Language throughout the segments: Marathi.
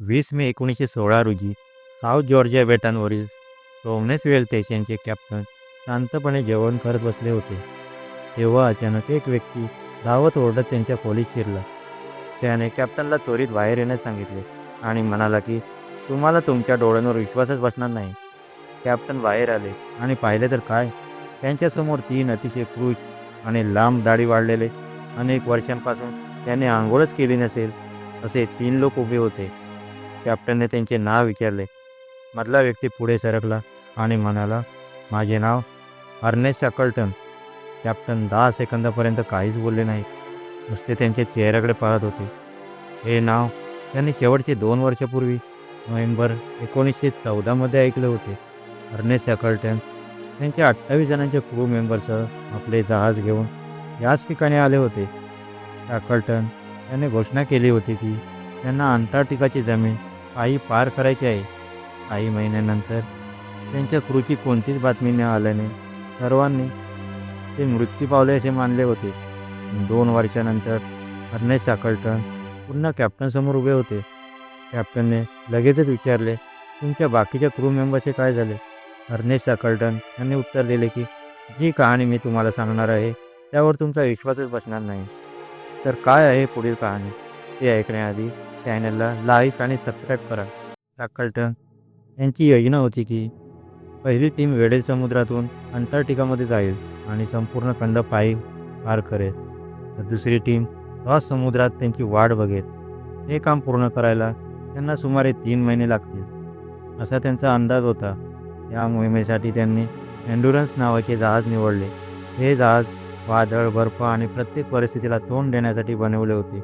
वीस मे एकोणीसशे सोळा रोजी साऊथ जॉर्जिया बेटांवरील रोमनेसवेल स्टेशनचे कॅप्टन शांतपणे जेवण करत बसले होते. तेव्हा अचानक एक व्यक्ती धावत ओरडत त्यांच्या खोलीत शिरला. त्याने कॅप्टनला त्वरित बाहेर येण्यास सांगितले आणि म्हणाला की तुम्हाला तुमच्या डोळ्यांवर विश्वासच बसणार नाही. कॅप्टन बाहेर आले आणि पाहिले तर काय? त्यांच्यासमोर तीन अतिशय क्रूश आणि लांब दाढी वाढलेले. अनेक वर्षांपासून त्याने आंघोळच केली नसेल असे तीन लोक उभे होते. कॅप्टनने त्यांचे नाव विचारले. मधला व्यक्ती पुढे सरकला आणि म्हणाला माझे नाव अर्नेस शकल्टन. कॅप्टन दहा सेकंदापर्यंत काहीच बोलले नाहीत. नुसते त्यांच्या चेहऱ्याकडे पाहत होते. हे नाव त्यांनी शेवटचे दोन वर्षापूर्वी नोव्हेंबर एकोणीसशे चौदामध्ये ऐकले होते. अर्नेस शकल्टन त्यांच्या अठ्ठावीस जणांच्या क्रू मेंबरसह आपले जहाज घेऊन याच ठिकाणी आले होते. शकल्टन यांनी घोषणा केली होती की त्यांना अंटार्क्टिकाची जमीन आई पार करायची आहे. काही महिन्यानंतर त्यांच्या क्रूची कोणतीच बातमी न आल्याने सर्वांनी ते मृत्यू पावले असे मानले होते. दोन वर्षानंतर अर्नेस साकल्टन पुन्हा कॅप्टनसमोर उभे होते. कॅप्टनने लगेचच विचारले तुमच्या बाकीच्या क्रू मेंबरचे काय झाले? अर्नेस साकल्टन यांनी उत्तर दिले की जी कहाणी मी तुम्हाला सांगणार आहे त्यावर तुमचा विश्वासच बसणार नाही. तर काय आहे पुढील कहाणी? ते ऐकण्याआधी चॅनलला लाईक आणि सबस्क्राईब करा. साकल्टन यांची योजना होती की पहिली टीम वेडेल समुद्रातून अंटार्क्टिकामध्ये जाईल आणि संपूर्ण खंड पायी पार करेल. तर दुसरी टीम रॉस समुद्रात त्यांची वाढ बघेल. हे काम पूर्ण करायला त्यांना सुमारे तीन महिने लागतील. असा त्यांचा अंदाज होता. या मोहिमेसाठी त्यांनी एन्ड्युरन्स नावाचे जहाज निवडले. हे जहाज वादळ बर्फ आणि प्रत्येक परिस्थितीला तोंड देण्यासाठी बनवले होते.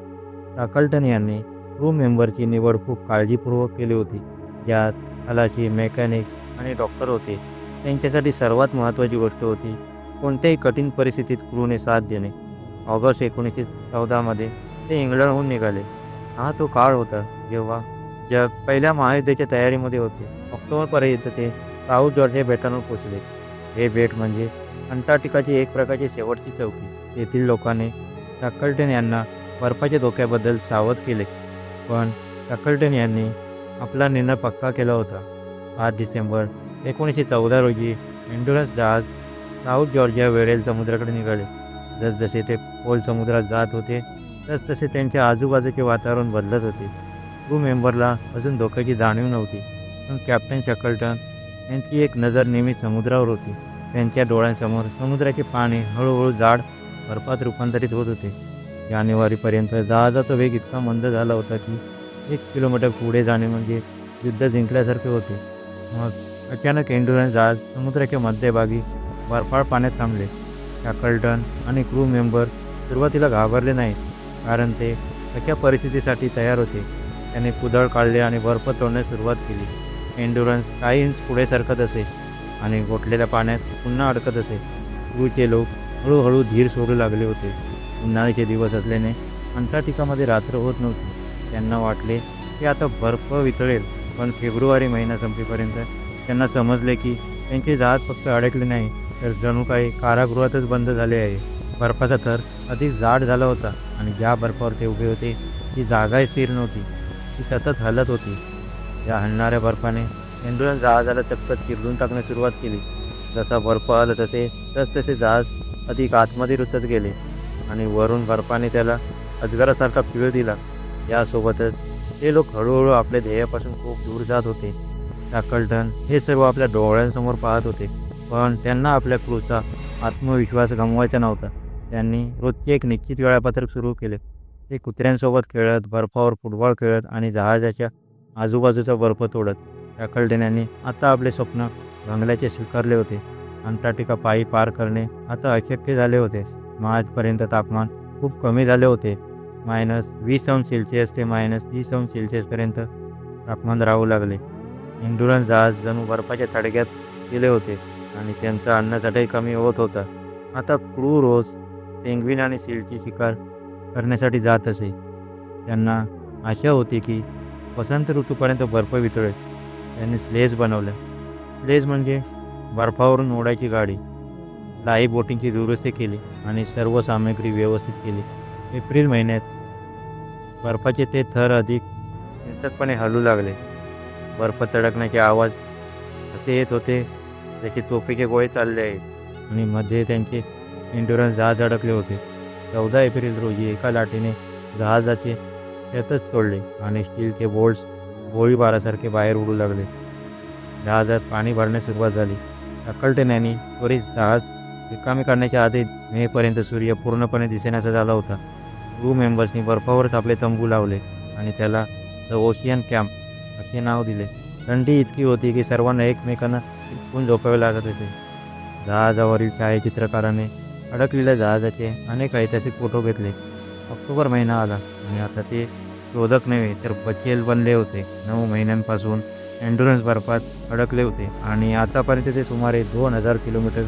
टाकल्टन यांनी क्रू मेंबरची निवड खूप काळजीपूर्वक केली होती. ज्यात खलाशी मेकॅनिक्स आणि डॉक्टर होते. त्यांच्यासाठी सर्वात महत्त्वाची गोष्ट होती कोणत्याही कठीण परिस्थितीत क्रूने साथ देणे. ऑगस्ट एकोणीसशे चौदामध्ये ते इंग्लंडहून निघाले. हा तो काळ होता जेव्हा जग पहिल्या महायुद्धाच्या तयारीमध्ये होते. ऑक्टोबरपर्यंत ते साऊथ जॉर्जिया बेटांवर पोचले हे बेट म्हणजे अंटार्क्टिकाची एक प्रकारची शेवटची चौकी. येथील लोकांनी टक्कलटेन यांना बर्फाच्या धोक्याबद्दल सावध केले. पण टक्कल्टन यांनी आपला निर्णय पक्का केला होता. पाच डिसेंबर एकोणीसशे चौदा रोजी एन्डुरन्स जहाज साऊथ जॉर्जिया वेळेल समुद्राकडे निघाले. जसजसे ते खोल समुद्रात जात होते तसतसे त्यांच्या आजूबाजूचे वातावरण बदलत होते. क्रू मेंबरला अजून धोक्याची जाणीव नव्हती. पण कॅप्टन शकल्टन यांची एक नजर नेहमी समुद्रावर होती. त्यांच्या डोळ्यांसमोर समुद्राचे पाणी हळूहळू जाड बर्फात रूपांतरित होत होते. जानेवारीपर्यंत जहाजाचा वेग इतका मंद झाला होता की एक किलोमीटर पुढे जाणे म्हणजे युद्ध जिंकल्यासारखे होते. मग अचानक एन्डुरन्स जहाज समुद्राच्या मध्यभागी बर्फाळ पाण्यात थांबले. शॅकल्टन आणि क्रू मेंबर सुरुवातीला घाबरले नाहीत कारण ते अशा परिस्थितीसाठी तयार होते. त्याने कुदळ काढले आणि बर्फ तोडण्यास सुरुवात केली. एन्डुरन्स काही इंच पुढे सरकत असे आणि गोठलेल्या पाण्यात पुन्हा अडकत असे. क्रूचे लोक हळूहळू धीर सोडू लागले होते. उन्हाळ्याचे दिवस असल्याने अंटार्क्टिकामध्ये रात्र होत नव्हती. त्यांना वाटले की आता बर्फ वितळेल पण फेब्रुवारी महिना संपेपर्यंत त्यांना समजले की त्यांचे जहाज फक्त अडकले नाही तर जणू काही कारागृहातच बंद झाले आहे. बर्फाचा थर अधिक जाड झाला होता आणि ज्या बर्फावर ते उभे होते ती जागाही स्थिर नव्हती. ती सतत हलत होती. या हलणाऱ्या बर्फाने एन्डुरन्स जहाजाला चक्क किरडून टाकण्यास सुरुवात केली. जसा बर्फ हलत असे तसतसे जहाज अधिक आतमध्ये रुतत गेले. आणि वरून बर्फाने त्याला अजगरासारखा पिळ दिला. यासोबतच हे लोक हळूहळू आपल्या ध्येयापासून खूप दूर जात होते. टॅकलटन हे सर्व आपल्या डोळ्यांसमोर पाहत होते. पण त्यांना आपल्या क्रूचा आत्मविश्वास गमवायचा नव्हता. त्यांनी रोजचे एक निश्चित वेळापत्रक सुरू केले. ते कुत्र्यांसोबत खेळत बर्फावर फुटबॉल खेळत आणि जहाजाच्या आजूबाजूचा बर्फ तोडत. टॅकलटन यांनी आता आपले स्वप्न बंगल्याचे स्वीकारले होते. अंटार्क्टिका पायी पार करणे आता अशक्य झाले होते. मार्चपर्यंत तापमान खूप कमी झाले होते. मायनस वीस अंश सेल्सिअस ते मायनस तीस अंश सेल्सिअसपर्यंत तापमान राहू लागले. इंडुरन्स जहाज जणू बर्फाच्या थडक्यात गेले होते आणि त्यांचा अन्नसाठाही कमी होत होता. आता क्रू रोज पेंग्विन आणि सीलची शिकार करण्यासाठी जात असे. त्यांना आशा होती की वसंत ऋतूपर्यंत बर्फ वितळेल. त्यांनी स्लेज बनवल्या स्लेज म्हणजे बर्फावरून ओढायची गाडी. लाईव्ह बोटिंगची दुरुस्ती केली आणि सर्व सामग्री व्यवस्थित केली. एप्रिल महिन्यात बर्फाचे ते थर अधिक हिंसकपणे हलू लागले. बर्फ तडकण्याचे आवाज असे येत होते जसे तोफेचे गोळे चालले आहेत. आणि मध्ये त्यांचे एन्ड्युरन्स जहाज अडकले होते. चौदा एप्रिल रोजी एका लाटेने जहाजाचे त्यातच तोडले आणि स्टीलचे बोल्ट्स गोळीबारासारखे बाहेर उडू लागले. जहाजात पाणी भरण्यास सुरुवात झाली. अकलटेन यांनी त्वरित जहाज रिकामी करण्याच्या आधी मेपर्यंत सूर्य पूर्णपणे दिसेनासा झाला होता. क्रू मेंबर्सनी बर्फावरच आपले तंबू लावले आणि त्याला द ओशियन कॅम्प असे नाव दिले. थंडी इतकी होती की सर्वांना एकमेकांना चिटकून झोपावे लागत असे. जहाजावरील छायाचित्रकाराने अडकलेल्या जहाजाचे अनेक ऐतिहासिक फोटो घेतले. ऑक्टोबर महिना आला आणि आता ते शोधक नव्हे तर बचेल बनले होते. नऊ महिन्यांपासून एन्ड्युरन्स बर्फात अडकले होते आणि आतापर्यंत ते सुमारे दोन हजार किलोमीटर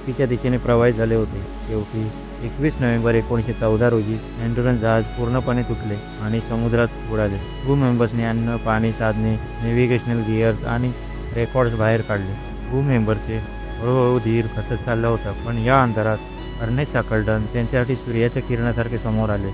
चुकीच्या दिशेने प्रवाहित झाले होते. शेवटी एकवीस नोव्हेंबर एकोणीसशे चौदा रोजी एन्डुरन्स जहाज पूर्णपणे तुटले आणि समुद्रात उडाले क्रू मेंबर्सने अन्न पाणी साधने नेव्हिगेशनल गिअर्स आणि रेकॉर्ड्स बाहेर काढले. क्रू मेंबरचे हळूहळू धीर खचत चालला होता पण या अंधारात अर्नेस्ट साकल्डन त्यांच्यासाठी सूर्याच्या किरणासारखे समोर आले.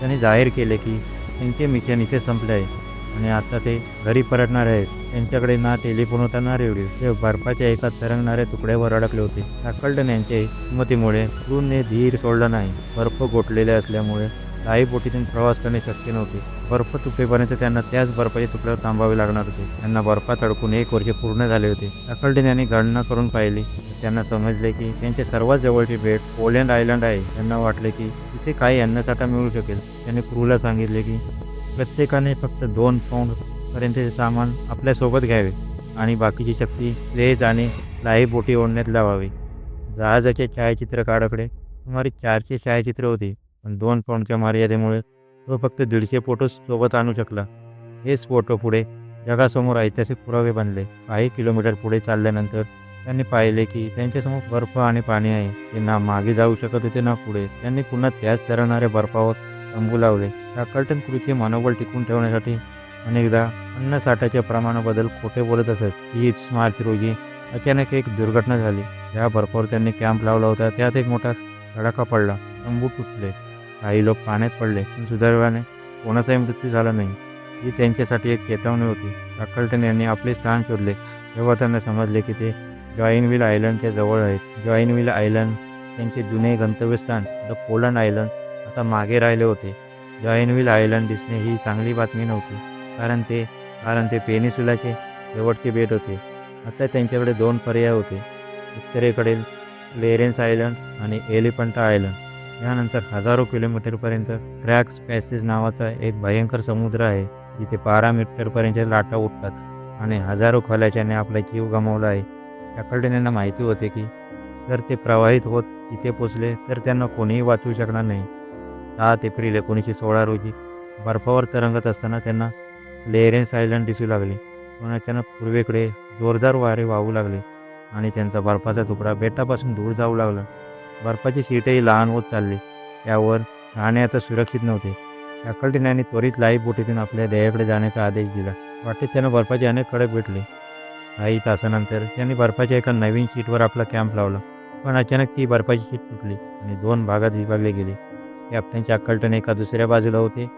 त्यांनी जाहीर केले की त्यांचे मिशन इथे संपले आहे. आणि आता ते घरी परतणार आहेत. त्यांच्याकडे ना टेलिफोन होता ना रेडिओ. ते बर्फाच्या एका तरंगणाऱ्या तुकड्यावर अडकले होते. टाकल्टन यांच्या हिंमतीमुळे क्रूने धीर सोडला नाही. बर्फ गोठलेले असल्यामुळे काही बोटीतून प्रवास करणे शक्य नव्हते. बर्फ तुटेपर्यंत त्यांना त्याच बर्फाच्या तुकड्यावर थांबावे लागणार होते. त्यांना बर्फात अडकून एक वर्ष पूर्ण झाले होते. टाकल्टन यांनी गणना करून पाहिली. त्यांना समजले की त्यांचे सर्वात जवळची भेट पोलँड आयलंड आहे. त्यांना वाटले की तिथे काही अन्नसाठा मिळू शकेल. त्यांनी क्रूला सांगितले की प्रत्येकाने फक्त दोन पाऊंड पर्यंतचे सामान आपल्यासोबत घ्यावे आणि बाकीची शक्ती लेज आणि लाईव्ह बोटी ओढण्यात लावावी. जहाजाच्या छायाचित्रकाराकडे सुमारे चारशे छायाचित्र होती पण दोन पाऊंडच्या मर्यादेमुळे तो फक्त दीडशे फोटो सोबत आणू शकला. हेच फोटो पुढे जगासमोर ऐतिहासिक पुरावे बनले. काही किलोमीटर पुढे चालल्यानंतर त्यांनी पाहिले की त्यांच्यासमोर बर्फ आणि पाणी आहे. ते ना मागे जाऊ शकत होते ना पुढे. त्यांनी पुन्हा त्याच तरणाऱ्या बर्फावर तंबू लावले. टाकल्टन क्रूचे मनोबल टिकून ठेवण्यासाठी अनेकदा अन्न साठ्याच्या प्रमाणाबद्दल खोटे बोलत असत. हीच मार्च रोजी अचानक एक दुर्घटना झाली. ज्या भरपूर त्यांनी कॅम्प लावला होता त्यात एक मोठा तडाखा पडला. तंबू तुटले. काही लोक पाण्यात पडले पण सुदैवाने कोणाचाही मृत्यू झाला नाही. ही त्यांच्यासाठी एक चेतावणी होती. टाकल्टन यांनी आपले स्थान शोधले. तेव्हा त्यांना समजले की ते जॉईनविल आयलंडच्या जवळ आहेत. जॉईनविल आयलंड त्यांचे जुने गंतव्यस्थान द पोलंड आयलंड आता मागे राहिले होते. जॉईनविल आयलंड दिसणे ही चांगली बातमी नव्हती कारण ते कारण ते पेनिसुलाचे शेवटचे बेट होते. आता त्यांच्याकडे दोन पर्याय होते. उत्तरेकडील लेरेन्स आयलंड आणि एलिफंटा आयलंड. यानंतर हजारो किलोमीटरपर्यंत क्रॅक्स पॅसेज नावाचा एक भयंकर समुद्र आहे जिथे बारा मीटरपर्यंत लाटा उठतात आणि हजारो खलाशाने आपला जीव गमावला आहे. टॅकल्टन माहिती होते की जर ते प्रवाहित होत तिथे पोचले तर त्यांना कोणीही वाचवू शकणार नाही. सात एप्रिल एकोणीसशे सोळा रोजी बर्फावर तरंगत असताना त्यांना लेरेन्स आयलंड दिसू लागले. पण अचानक पूर्वेकडे जोरदार वारे वाहू लागले आणि त्यांचा बर्फाचा तुकडा बेटापासून दूर जाऊ लागला. बर्फाची सीटही लहान होत चालली. त्यावर राहणे आता सुरक्षित नव्हते. फॅकल्टीने त्वरित लाईफ बोटीतून आपल्या ध्येयाकडे जाण्याचा आदेश दिला. वाटेत त्यांना बर्फाचे अनेक कडक भेटले. काही तासानंतर त्यांनी बर्फाच्या एका नवीन शीटवर आपला कॅम्प लावला. पण अचानक ती बर्फाची शीट तुटली आणि दोन भागात विभागले गेले. कॅप्टनचे अक्कलटन एका दुसऱ्या बाजूला होते.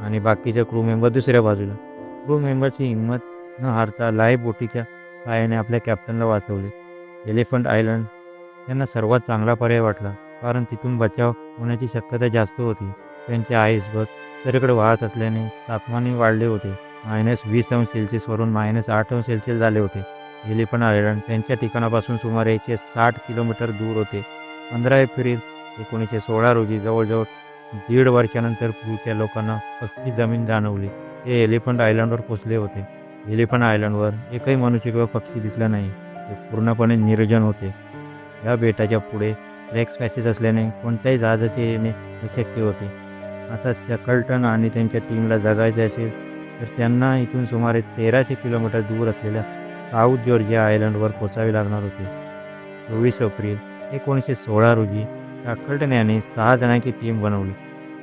आणि बाकीचे क्रू मेंबर दुसऱ्या बाजूला. क्रू मेंबरची हिंमत न हारता लाईव्ह बोटीच्या पायाने आपल्या कॅप्टनला वाचवले. एलिफंट आयलंड यांना सर्वात चांगला पर्याय वाटला कारण तिथून बचाव होण्याची शक्यता जास्त होती. त्यांचे आईसबर्ग उत्तरेकडे वाहत असल्याने तापमानही वाढले होते. मायनस वीस अंश सेल्सिअसवरून मायनस आठ अंश सेल्सिअस झाले होते. एलिफंट आयलंड त्यांच्या ठिकाणापासून सुमारे एकशे साठ किलोमीटर दूर होते. पंधरा एप्रिल एकोणीसशे सोळा रोजी जवळजवळ दीड वर्षानंतर पूरच्या लोकांना पक्की जमीन जाणवली. ते एलिफंट आयलंडवर पोचले होते. एलिफंट आयलंडवर एकही मनुष्य किंवा पक्षी दिसला नाही. ते पूर्णपणे निर्जन होते. या बेटाच्या पुढे ट्रॅक्स पॅसेज असल्याने कोणत्याही जहाजाचे येणे अशक्य होते. आता शकल्टन आणि त्यांच्या टीमला जगायचे असेल तर त्यांना इथून सुमारे तेराशे किलोमीटर दूर असलेल्या साऊथ जॉर्जिया आयलंडवर पोचावे लागणार होते. चोवीस एप्रिल एकोणीसशे सोळा रोजी टाकल्टन सहा जणांची टीम बनवली.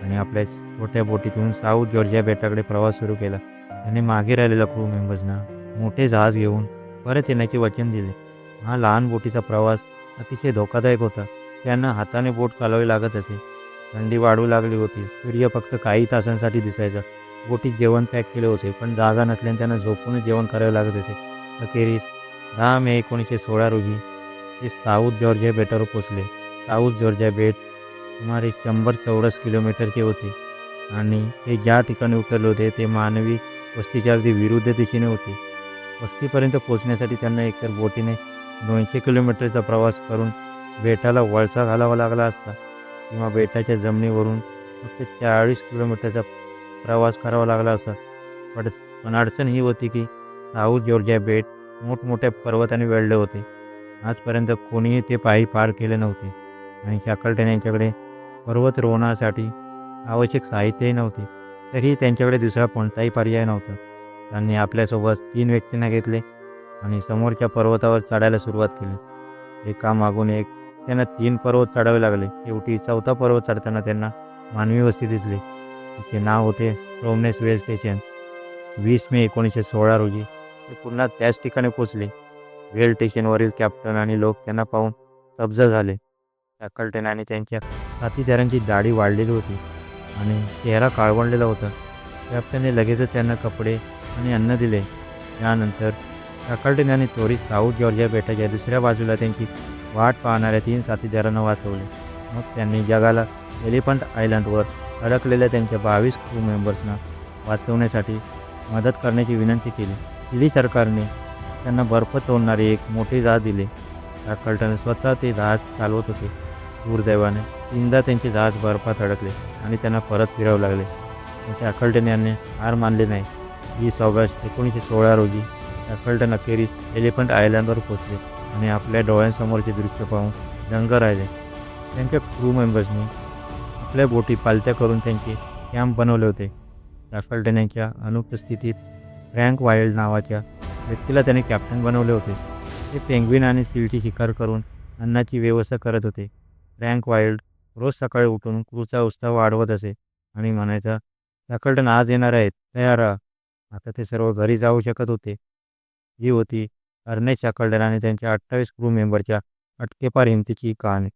आणि आपल्या छोट्या बोटीतून साऊथ जॉर्जिया बेटाकडे प्रवास सुरू केला. त्याने मागे राहिलेल्या क्रू मेंबर्सना मोठे जहाज घेऊन परत येण्याचे वचन दिले. हा लहान बोटीचा प्रवास अतिशय धोकादायक होता. त्यांना हाताने बोट चालवावी लागत असे. थंडी वाढू लागली होती. सूर्य फक्त काही तासांसाठी दिसायचा. बोटीत जेवण पॅक केले होते पण जागा नसल्याने त्यांना झोपूनच जेवण करावे लागत असे. अखेरीस दहा मे एकोणीसशे सोळा रोजी ते साऊथ जॉर्जिया बेटावर पोचले साऊथ जॉर्जिया बेट सुमारे शंभर चौरस किलोमीटरचे होते आणि ते ज्या ठिकाणी उतरले होते ते मानवी वस्तीच्या अगदी विरुद्ध दिशेने होते. वस्तीपर्यंत पोचण्यासाठी त्यांना एकतर बोटीने दोनशे किलोमीटरचा प्रवास करून बेटाला वळसा घालावा लागला असता किंवा बेटाच्या जमिनीवरून फक्त चाळीस किलोमीटरचा प्रवास करावा लागला असता. पण पण अडचण ही होती की साऊथ जॉर्जिया बेट मोठमोठ्या पर्वताने वेढले होते. आजपर्यंत कोणीही ते पायी पार केले नव्हते. आणि शाकलटन यांच्याकडे पर्वतरोहणासाठी आवश्यक साहित्यही नव्हते. तरीही त्यांच्याकडे दुसरा कोणताही पर्याय नव्हता. त्यांनी आपल्यासोबत तीन व्यक्तींना घेतले आणि समोरच्या पर्वतावर चढायला सुरुवात केली. एका मागून एक त्यांना तीन पर्वत चढावे लागले. शेवटी चौथा पर्वत चढताना त्यांना मानवी वस्ती दिसली. तिचे नाव होते रोमनेस वेल स्टेशन. वीस मे एकोणीसशे सोळा रोजी ते पुन्हा त्याच ठिकाणी पोचले वेल स्टेशनवरील कॅप्टन आणि लोक त्यांना पाहून स्तब्ध झाले. टॅकल्टन आणि त्यांच्या साथीदारांची दाढी वाढलेली होती आणि चेहरा काळवंडलेला होता. कॅप्टनने लगेचच त्यांना कपडे आणि अन्न दिले. त्यानंतर टॅकल्टन आणि त्वरित साऊथ जॉर्जिया बेटाच्या दुसऱ्या बाजूला त्यांची वाट पाहणाऱ्या तीन साथीदारांना वाचवले. मग त्यांनी जगाला एलिफंट आयलंडवर अडकलेल्या त्यांच्या बावीस क्रू मेंबर्सना वाचवण्यासाठी मदत करण्याची विनंती केली. चिली सरकारने त्यांना बर्फ तोडणारे एक मोठे जहाज दिले. टॅकल्टन स्वतः ते जहाज चालवत होते. दुर्दैवाने तीनदा त्यांचे जहाज बर्फात अडकले आणि त्यांना परत फिरावं लागले. असे शॅकल्टन यांनी हार मानले नाही. वीस ऑगस्ट एकोणीसशे सोळा रोजी अखल्टन अखेरीस एलिफंट आयलंडवर पोचले आणि आपल्या डोळ्यांसमोरचे दृश्य पाहून दंग राहिले. त्यांच्या क्रू मेंबर्सनी आपल्या बोटी पालत्या करून त्यांचे कॅम्प बनवले होते. शॅकल्टन यांच्या अनुपस्थितीत फ्रँक वाईल्ड नावाच्या व्यक्तीला त्याने कॅप्टन बनवले होते. ते पेंग्विन आणि सीलची शिकार करून अन्नाची व्यवस्था करत होते. फ्रँक वाईल्ड रोज सकाळी उठून क्रूचा उत्साह वाढवत असे आणि म्हणायचा शॅकल्टन आज येणार आहेत तयार राहा. आता ते सर्व घरी जाऊ शकत होते. ही होती अर्नेश शॅकल्टन आणि त्यांच्या अठ्ठावीस क्रू मेंबरच्या अटकेपार हिमतीची कहाणी.